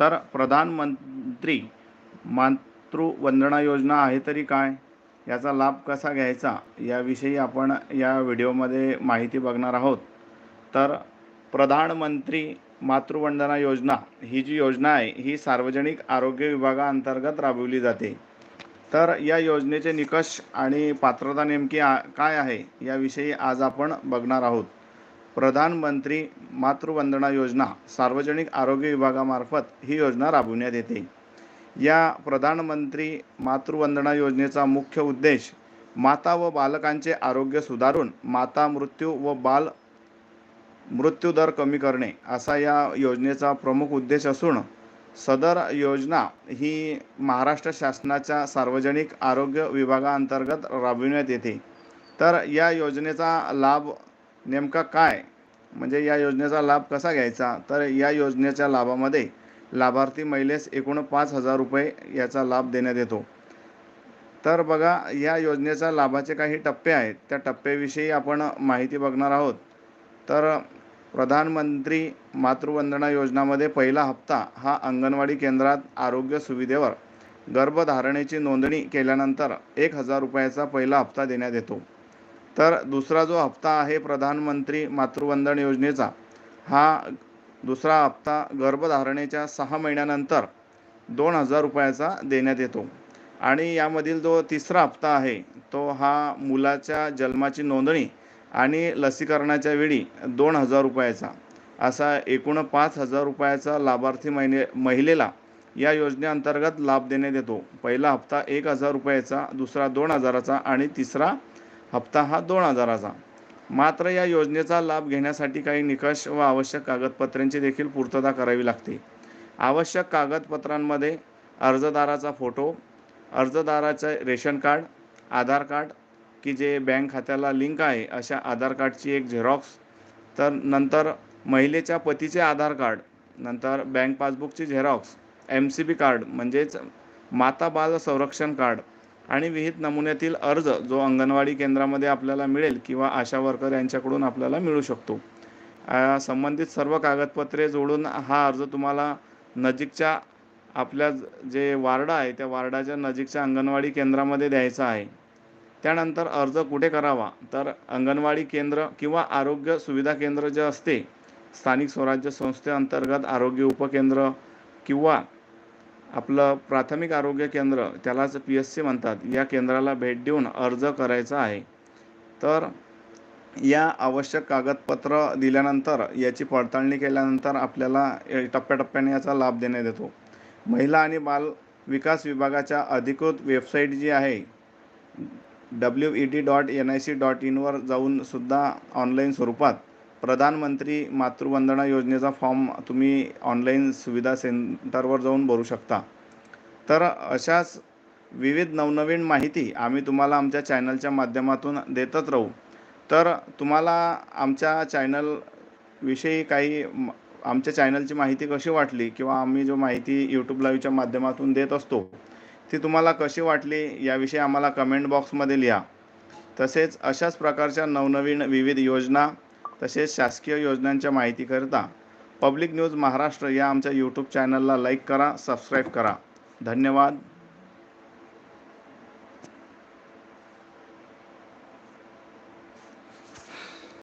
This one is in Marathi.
तर प्रधानमंत्री मातृवंदना योजना आहे तरी काय? याचा लाभ कसा घ्यायचा? याविषयी आपण या व्हिडिओमध्ये माहिती बघणार आहोत. तर प्रधानमंत्री मातृवंदना योजना ही जी योजना आहे ही सार्वजनिक आरोग्य विभागाअंतर्गत राबवली जाते. तर या योजनेचे निकष आणि पात्रता नेमकी आ काय आहे याविषयी आज आपण बघणार आहोत. प्रधानमंत्री मातृवंदना योजना सार्वजनिक आरोग्य विभागामार्फत ही योजना राबविण्यात येते. या प्रधानमंत्री मातृवंदना योजनेचा मुख्य उद्देश माता व बालकांचे आरोग्य सुधारून माता मृत्यू व बाल मृत्यूदर कमी करणे असा या योजनेचा प्रमुख उद्देश असून सदर योजना ही महाराष्ट्र शासनाच्या सार्वजनिक आरोग्य विभागाअंतर्गत राबविण्यात येते. तर या योजनेचा लाभ नेमका काय म्हणजे या योजनेचा लाभ कसा घ्यायचा? तर या योजनेच्या लाभामध्ये लाभार्थी महिलेस एकूण पाच हजार रुपये याचा लाभ देण्यात येतो. तर बघा या योजनेच्या लाभाचे काही टप्पे आहेत. त्या टप्प्याविषयी आपण माहिती बघणार आहोत. तर प्रधानमंत्री मातृवंदना योजनामध्ये पहिला हप्ता हा अंगणवाडी केंद्रात आरोग्य सुविधेवर गर्भधारणेची नोंदणी केल्यानंतर एक हजार रुपयाचा पहिला हप्ता देण्यात येतो. तर दुसरा जो हप्ता आहे प्रधानमंत्री मातृवंदन योजनेचा हा दुसरा हप्ता गर्भधारणेच्या सहा महिन्यानंतर दोन हजार रुपयाचा देण्यात येतो. आणि यामधील जो तिसरा हप्ता आहे तो हा मुलाच्या जन्माची नोंदणी आणि लसीकरणाच्या वेळी दोन हजार रुपयाचा. असा एकूण पाच हजार रुपयाचा लाभार्थी महिने महिलेला या योजनेअंतर्गत लाभ देण्यात येतो. पहिला हप्ता एक हजार रुपयाचा दुसरा दोन हजाराचा आणि तिसरा हप्ता हा दोन हजाराचा. मात्र या योजनेचा लाभ घेण्यासाठी काही निकष व आवश्यक कागदपत्रांची देखील पूर्तता करावी लागते. आवश्यक कागदपत्रांमध्ये अर्जदाराचा फोटो अर्जदाराचं रेशन कार्ड आधार कार्ड की जे बँक खात्याला लिंक आहे अशा आधार कार्डची एक झेरॉक्स तर नंतर महिलेच्या पतीचे आधार कार्ड नंतर बँक पासबुकची xerox M C B card म्हणजेच माता बाल संरक्षण कार्ड आणि विहित नमुन्यातील अर्ज जो अंगणवाडी केंद्रामध्ये आपल्याला मिळेल किंवा आशा वर्कर यांच्याकडून आपल्याला मिळू शकतो. संबंधित सर्व कागदपत्रे जोडून हा अर्ज तुम्हाला नजीकच्या आपल्या जे वार्ड आहे त्या वार्डाच्या नजीकच्या अंगणवाडी केंद्रामध्ये द्यायचा आहे. त्यानंतर अर्ज कुठे करावा? तर अंगणवाडी केंद्र किंवा आरोग्य सुविधा केंद्र जे असते स्थानिक स्वराज्य संस्थेअंतर्गत आरोग्य उपकेंद्र किंवा आपलं प्राथमिक आरोग्य केंद्र त्यालाच पी एस सी म्हणतात या केंद्राला भेट देऊन अर्ज करायचा आहे. तर या आवश्यक कागदपत्र दिल्यानंतर याची पडताळणी केल्यानंतर आपल्याला टप्प्याटप्प्याने याचा लाभ देण्यात येतो. महिला आणि बाल विकास विभागाच्या अधिकृत वेबसाईट जी आहे W E D dot N I C dot इनवर जाऊन सुद्धा ऑनलाईन स्वरूपात प्रधानमंत्री मातृवंदना योजनेचा फॉर्म तुम्ही ऑनलाईन सुविधा सेंटरवर जाऊन भरू शकता. तर अशाच विविध नवनवीन माहिती आम्ही तुम्हाला आमच्या चॅनलच्या माध्यमातून देतच राहू. तर तुम्हाला आमच्या चॅनलविषयी काही आमच्या चॅनलची माहिती कशी वाटली किंवा आम्ही जो माहिती यूट्यूब लाईव्हच्या माध्यमातून देत असतो ती तुम्हाला कशी वाटली याविषयी आम्हाला कमेंट बॉक्समध्ये लिहा. तसेच अशाच प्रकारच्या नवनवीन विविध योजना तसेच शासकीय योजनांच्या माहितीकरिता पब्लिक न्यूज महाराष्ट्र या आमच्या यूट्यूब चॅनलला लाईक करा सबस्क्राईब करा. धन्यवाद.